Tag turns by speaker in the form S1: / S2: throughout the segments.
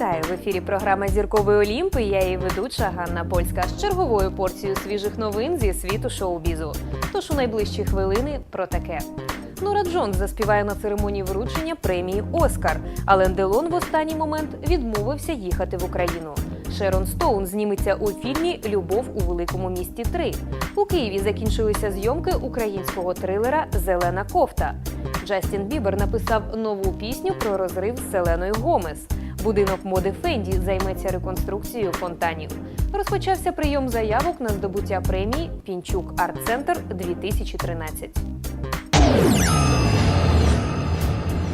S1: Вітаю в ефірі програма Зірковий Олімп. і Я її ведуча Ганна Польська з черговою порцією свіжих новин зі світу шоу-бізу. Тож у найближчі хвилини про таке. Нора Джонс заспіває на церемонії вручення премії Оскар. Ален Делон в останній момент відмовився їхати в Україну. Шерон Стоун зніметься у фільмі Любов у великому місті 3». У Києві закінчилися зйомки українського трилера Зелена кофта. Джастін Бібер написав нову пісню про розрив з Селеною Гомес. Будинок моди Фенді займеться реконструкцією фонтанів. Розпочався прийом заявок на здобуття премії Пінчук Арт Центр 2013.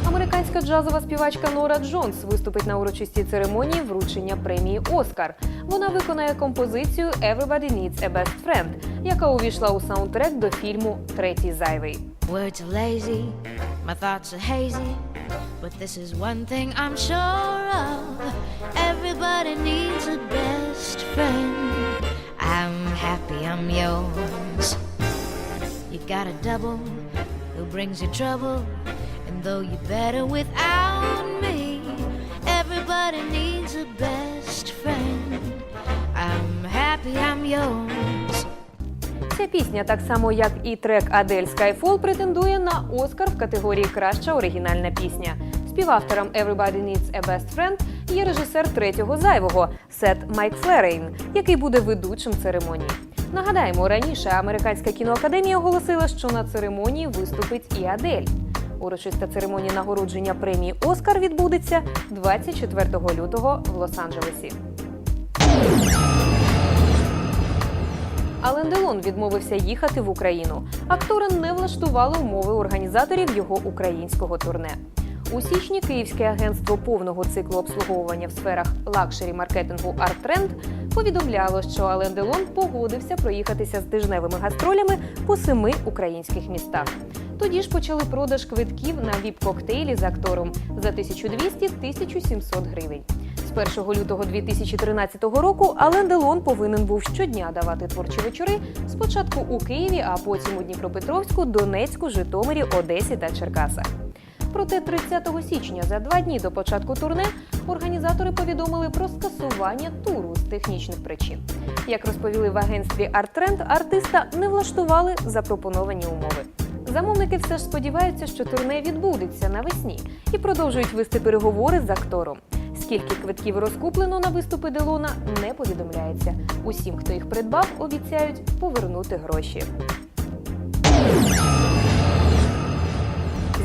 S1: Американська джазова співачка Нора Джонс виступить на урочистій церемонії вручення премії Оскар. Вона виконає композицію Everybody Needs a Best Friend, яка увійшла у саундтрек до фільму Третій зайвий.
S2: Words lazy, my thoughts are hazy, but this is one thing I'm sure of. Everybody needs a best friend. I'm happy I'm yours. You got a double who brings you trouble, and though you're better without me,
S1: пісня, так само як і трек Адель Skyfall, претендує на Оскар в категорії Краща оригінальна пісня. Співавтором Everybody Needs a Best Friend є режисер третього зайвого Сет Майк який буде ведучим церемонії. Нагадаємо, раніше американська кіноакадемія оголосила, що на церемонії виступить і Адель. Урочиста церемонія нагородження премії Оскар відбудеться 24 лютого в Лос-Анджелесі. Ален Делон відмовився їхати в Україну. Актора не влаштували умови організаторів його українського турне. У січні Київське агентство повного циклу обслуговування в сферах лакшері маркетингу «Арттренд» повідомляло, що Ален Делон погодився проїхатися з тижневими гастролями по семи українських містах. Тоді ж почали продаж квитків на віп-коктейлі з актором за 1200-1700 гривень. З 1 лютого 2013 року Ален Делон повинен був щодня давати творчі вечори спочатку у Києві, а потім у Дніпропетровську, Донецьку, Житомирі, Одесі та Черкасах. Проте 30 січня, за два дні до початку турне, організатори повідомили про скасування туру з технічних причин. Як розповіли в агентстві «Арттренд», артиста не влаштували запропоновані умови. Замовники все ж сподіваються, що турне відбудеться навесні і продовжують вести переговори з актором. Скільки квитків розкуплено на виступи Делона, не повідомляється. Усім, хто їх придбав, обіцяють повернути гроші.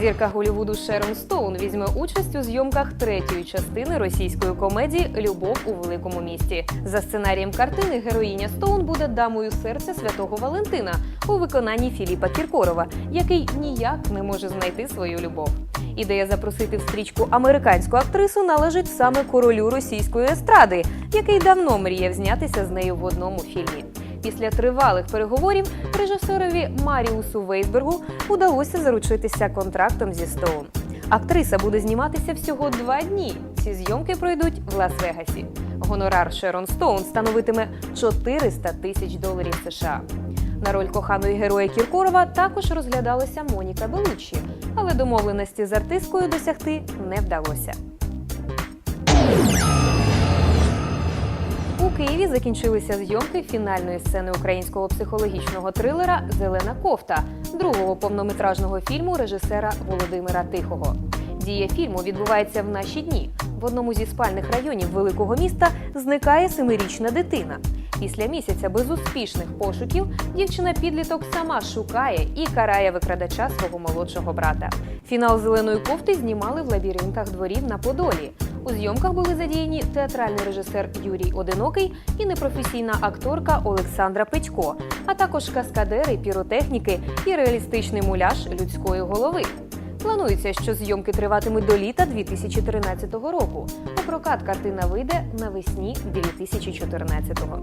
S1: Зірка Голівуду Шерон Стоун візьме участь у зйомках третьої частини російської комедії Любов у великому місті. За сценарієм картини героїня Стоун буде дамою серця святого Валентина у виконанні Філіпа Кіркорова, який ніяк не може знайти свою любов. Ідея запросити в стрічку американську актрису належить саме королю російської естради, який давно мріяв знятися з нею в одному фільмі. Після тривалих переговорів режисерові Маріусу Вейсбергу удалося заручитися контрактом зі Стоун. Актриса буде зніматися всього два дні. Ці зйомки пройдуть в Лас-Вегасі. Гонорар Шерон Стоун становитиме 400 тисяч доларів США. На роль коханої героя Кіркорова також розглядалася Моніка Белуччі, але домовленості з артисткою досягти не вдалося. У Києві закінчилися зйомки фінальної сцени українського психологічного трилера Зелена кофта, другого повнометражного фільму режисера Володимира Тихого. Дія фільму відбувається в наші дні. В одному зі спальних районів великого міста зникає семирічна дитина. Після місяця безуспішних пошуків дівчина-підліток сама шукає і карає викрадача свого молодшого брата. Фінал зеленої кофти знімали в лабіринтах дворів на Подолі. У зйомках були задіяні театральний режисер Юрій Одинокий і непрофесійна акторка Олександра Петько, а також каскадери, піротехніки і реалістичний муляж людської голови. Планується, що зйомки триватимуть до літа 2013 року. У прокат картина вийде навесні 2014-го.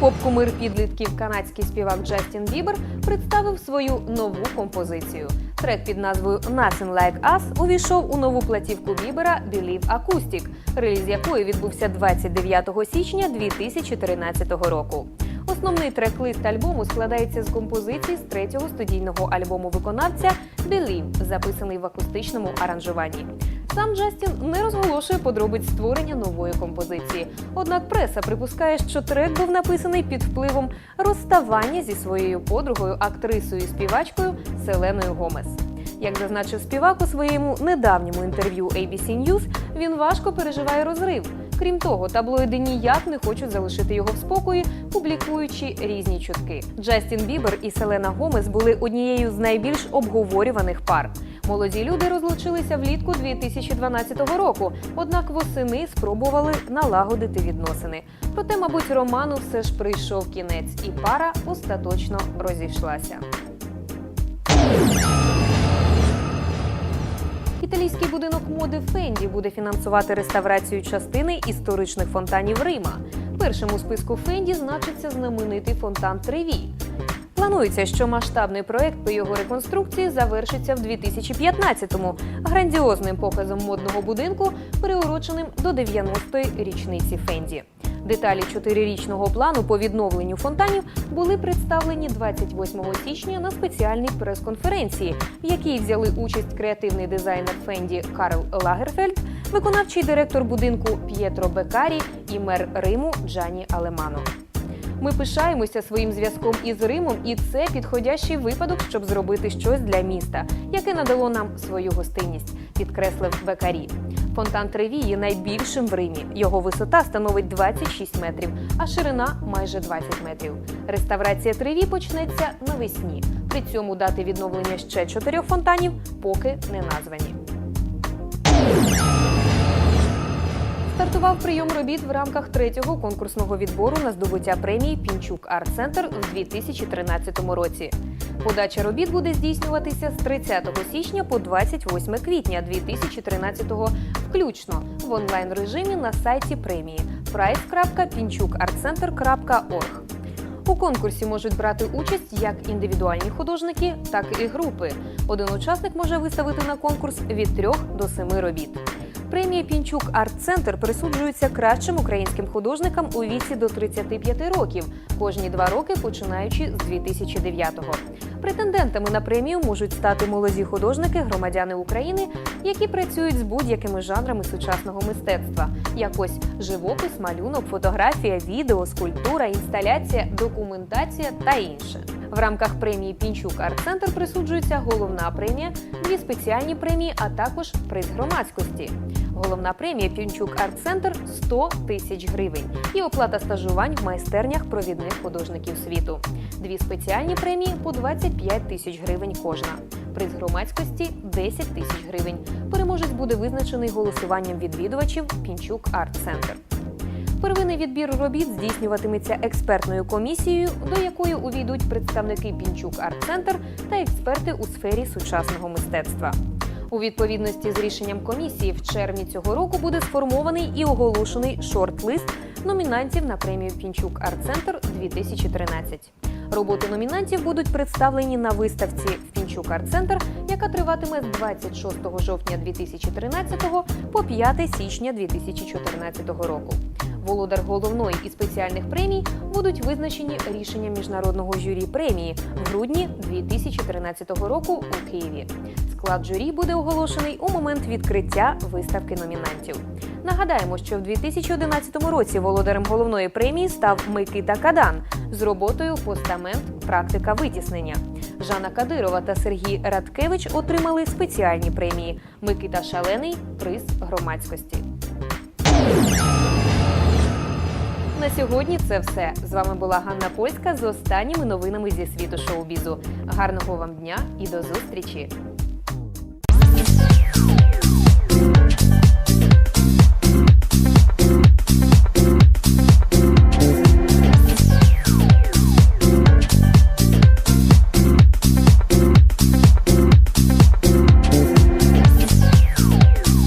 S1: Поп-кумир підлітків канадський співак Джастін Бібер представив свою нову композицію. Трек під назвою Nothing Like Us увійшов у нову платівку Бібера Believe Acoustic, реліз якої відбувся 29 січня 2013 року. Основний трек-лист альбому складається з композицій з третього студійного альбому виконавця Believe, записаний в акустичному аранжуванні. Сам Джастін не розголошує подробиць створення нової композиції. Однак преса припускає, що трек був написаний під впливом розставання зі своєю подругою, актрисою і співачкою Селеною Гомес. Як зазначив співак у своєму недавньому інтерв'ю ABC News, він важко переживає розрив. Крім того, таблоїди ніяк не хочуть залишити його в спокої, публікуючи різні чутки. Джастін Бібер і Селена Гомес були однією з найбільш обговорюваних пар. Молоді люди розлучилися влітку 2012 року, однак восени спробували налагодити відносини. Проте, мабуть, роману все ж прийшов кінець, і пара остаточно розійшлася. Італійський будинок моди Фенді буде фінансувати реставрацію частини історичних фонтанів Рима. Першим у списку Фенді значиться знаменитий фонтан Треві. Планується, що масштабний проект по його реконструкції завершиться в 2015-му грандіозним показом модного будинку, приуроченим до 90-ї річниці Фенді. Деталі чотирирічного плану по відновленню фонтанів були представлені 28 січня на спеціальній прес-конференції, в якій взяли участь креативний дизайнер Фенді Карл Лагерфельд, виконавчий директор будинку П'єтро Бекарі і мер Риму Джані Алемано. Ми пишаємося своїм зв'язком із Римом, і це підходящий випадок, щоб зробити щось для міста, яке надало нам свою гостинність, підкреслив Бекарі. Фонтан Треві є найбільшим в Римі. Його висота становить 26 метрів, а ширина майже 20 метрів. Реставрація Треві почнеться навесні. При цьому дати відновлення ще чотирьох фонтанів поки не названі. Стартував прийом робіт в рамках третього конкурсного відбору на здобуття премії Пінчук Арт Центр в 2013 році. Подача робіт буде здійснюватися з 30 січня по 28 квітня 2013 включно в онлайн режимі на сайті премії price.pinchukartcenter.org. У конкурсі можуть брати участь як індивідуальні художники, так і групи. Один учасник може виставити на конкурс від 3 до 7 робіт. Премія Пінчук Арт Центр присуджується кращим українським художникам у віці до 35 років, кожні два роки починаючи з 2009-го. Претендентами на премію можуть стати молоді художники, громадяни України, які працюють з будь-якими жанрами сучасного мистецтва, як ось живопис, малюнок, фотографія, відео, скульптура, інсталяція, документація та інше. В рамках премії Пінчук Арт Центр присуджується головна премія, дві спеціальні премії, а також приз громадськості. Головна премія Пінчук Арт Центр 100 тисяч гривень і оплата стажувань в майстернях провідних художників світу. Дві спеціальні премії по 25 тисяч гривень кожна. Приз громадськості 10 тисяч гривень. Переможець буде визначений голосуванням відвідувачів Пінчук Арт Центр. Первинний відбір робіт здійснюватиметься експертною комісією, до якої увійдуть представники Пінчук Арт Центр та експерти у сфері сучасного мистецтва. У відповідності з рішенням комісії в червні цього року буде сформований і оголошений шорт-лист номінантів на премію Пінчук Арт Центр 2013. Роботи номінантів будуть представлені на виставці в Пінчук Арт Центр, яка триватиме з 26 жовтня 2013 по 5 січня 2014 року. Володар головної і спеціальних премій будуть визначені рішенням міжнародного журі премії в грудні 2013 року у Києві. Склад журі буде оголошений у момент відкриття виставки номінантів. Нагадаємо, що в 2011 році володарем головної премії став Микита Кадан з роботою Постамент Практика витіснення. Жанна Кадирова та Сергій Радкевич отримали спеціальні премії. Микита Шалений приз громадськості. На сьогодні це все. З вами була Ганна Польська з останніми новинами зі світу шоу-бізу. Гарного вам дня і до зустрічі!